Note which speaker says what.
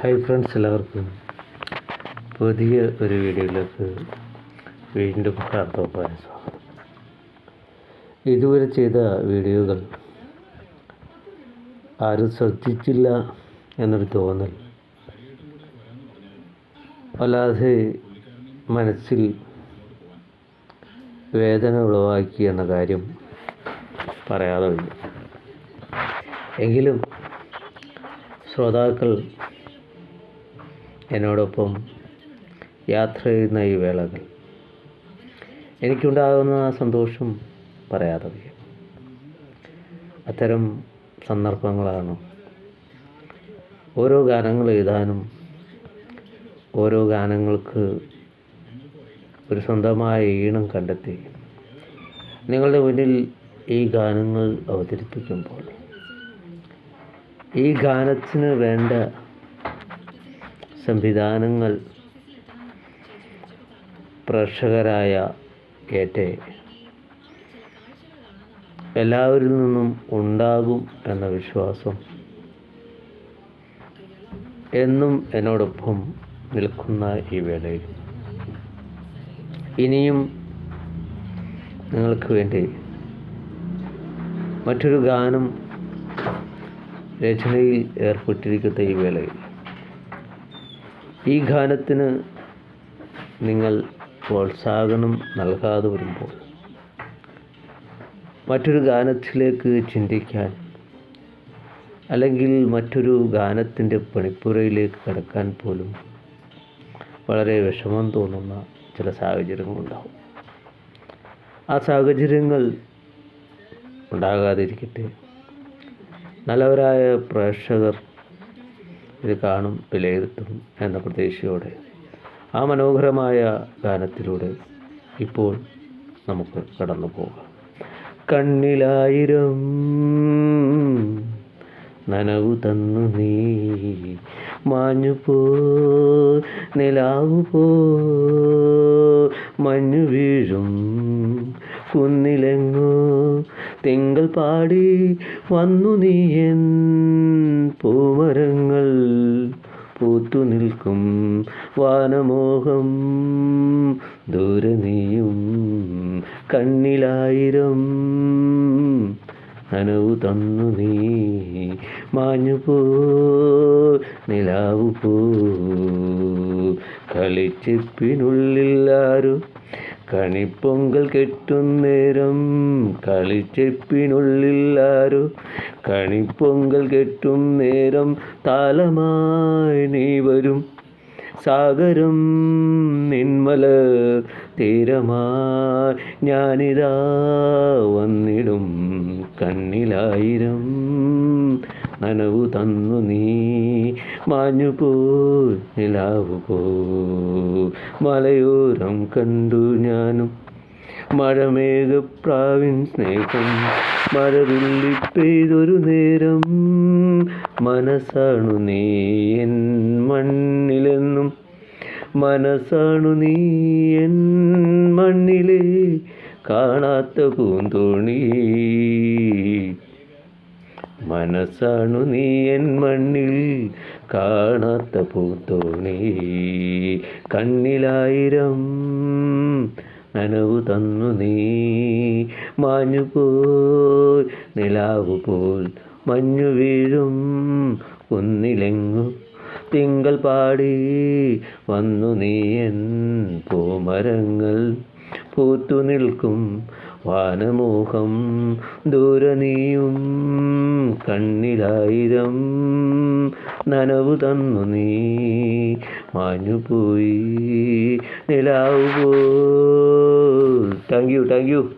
Speaker 1: Hi friends എല്ലാവർക്കും പുതിയ ഒരു വീഡിയോയിലേക്ക് വീണ്ടും കാർത്തോപ്പാൻ സ്വാഗതം. ഇതുവരെ ചെയ്ത വീഡിയോകൾ ആരും ശ്രദ്ധിച്ചില്ല എന്നൊരു തോന്നൽ. വല്ലാതെ മനസ്സിൽ വേദന ഉളവാക്കി എന്ന കാര്യം പറയാതെ എങ്കിലും ശ്രോതാക്കൾ എന്നോടൊപ്പം യാത്ര ചെയ്യുന്ന ഈ വേളകൾ. എനിക്കുണ്ടാകുന്ന ആ സന്തോഷം പറയാതെ വയ്യ. അത്തരം സന്ദർഭങ്ങളാണ് ഓരോ ഗാനങ്ങൾ എഴുതാനും ഓരോ ഗാനങ്ങൾക്ക് ഒരു സ്വന്തമായ ഈണം കണ്ടെത്തി നിങ്ങളുടെ മുന്നിൽ ഈ ഗാനങ്ങൾ അവതരിപ്പിക്കുമ്പോൾ ഈ ഗാനത്തിന് വേണ്ട സംവിധാനങ്ങൾ പ്രേക്ഷകരായ കേറ്റെ എല്ലാവരിൽ നിന്നും ഉണ്ടാകും എന്ന വിശ്വാസം എന്നും എന്നോടൊപ്പം നിൽക്കുന്ന ഈ വേളയിൽ. ഇനിയും നിങ്ങൾക്ക് വേണ്ടി മറ്റൊരു ഗാനം രചനയിൽ ഏർപ്പെട്ടിരിക്കുന്ന ഈ വേളയിൽ ഈ ഗാനത്തിന് നിങ്ങൾ പ്രോത്സാഹനം നൽകാതെ വരുമ്പോൾ മറ്റൊരു ഗാനത്തിലേക്ക് ചിന്തിക്കാൻ അല്ലെങ്കിൽ മറ്റൊരു ഗാനത്തിന്റെ പണിപ്പുരയിലേക്ക് കടക്കാൻ പോലും വളരെ വിഷമം തോന്നുന്ന ചില സാഹചര്യങ്ങളുണ്ടാവും. ആ സാഹചര്യങ്ങൾ ഉണ്ടാകാതിരിക്കട്ടെ. നല്ലവരായ പ്രേക്ഷകർ ഇത് കാണും വിലയിരുത്തും എന്ന പ്രതീക്ഷയോടെ. ആ മനോഹരമായ ഗാനത്തിലൂടെ ഇപ്പോൾ നമുക്ക് കടന്നു പോകാം. കണ്ണിലായിരം നനവു തന്നു നീ. മാഞ്ഞു പോ നിലാവു പോ. മഞ്ഞു വീഴും കുന്നിലെങ്ങോ. തിങ്കൾ പാടി വന്നു നീ എൻ പൂമരങ്ങൾ പൂത്തു നിൽക്കും. വാനമോഹം ദൂരെ നീയും കണ്ണിലായിരം നനവു തന്നു നീ. മാഞ്ഞു പോ നിലാവു പോ. കളിച്ചെപ്പിനുള്ളിൽ ആരും കണിപ്പൊങ്കൽ കെട്ടുന്നേരം കളിച്ചെപ്പിനുള്ളിൽ ആരോ കണിപ്പൊങ്കൽ കെട്ടും നേരം. താലമായി നീ സാഗരം നിന്മല തീരമായി ഞാനിതാ വന്നിടും കണ്ണിലായിരം നനവു തന്നു നീ. മാഞ്ഞു പോ നിലാവു പോ. മലയോരം കണ്ടു ഞാനും. മഴമേഘപ്രാവിൻ സ്നേഹം മഴവില്ലി പെയ്തൊരു നേരം മനസ്സാണു നീ എൻ മണ്ണിലെന്നും. മനസ്സാണു നീ എൻ മണ്ണിലെ കാണാത്ത പൂന്തോണി. മനസ്സാണു നീ എൻ മണ്ണിൽ കാണാത്ത പൂത്തോണി കണ്ണിലായിരം നനവു തന്നു നീ. മാഞ്ഞു പോൽ നിലാവു പോൽ മഞ്ഞു വീഴും കുന്നിലെങ്ങു. തിങ്കൾ പാടി വന്നു നീ എൻ പൂമരങ്ങൾ. പൂത്തു നിൽക്കും വാനമോഹം. ദൂരനീയും കണ്ണിലായിരം നനവു തന്നു നീ. മാഞ്ഞുപോയി നിലാവു പോ താങ്ക് യു താങ്ക് യു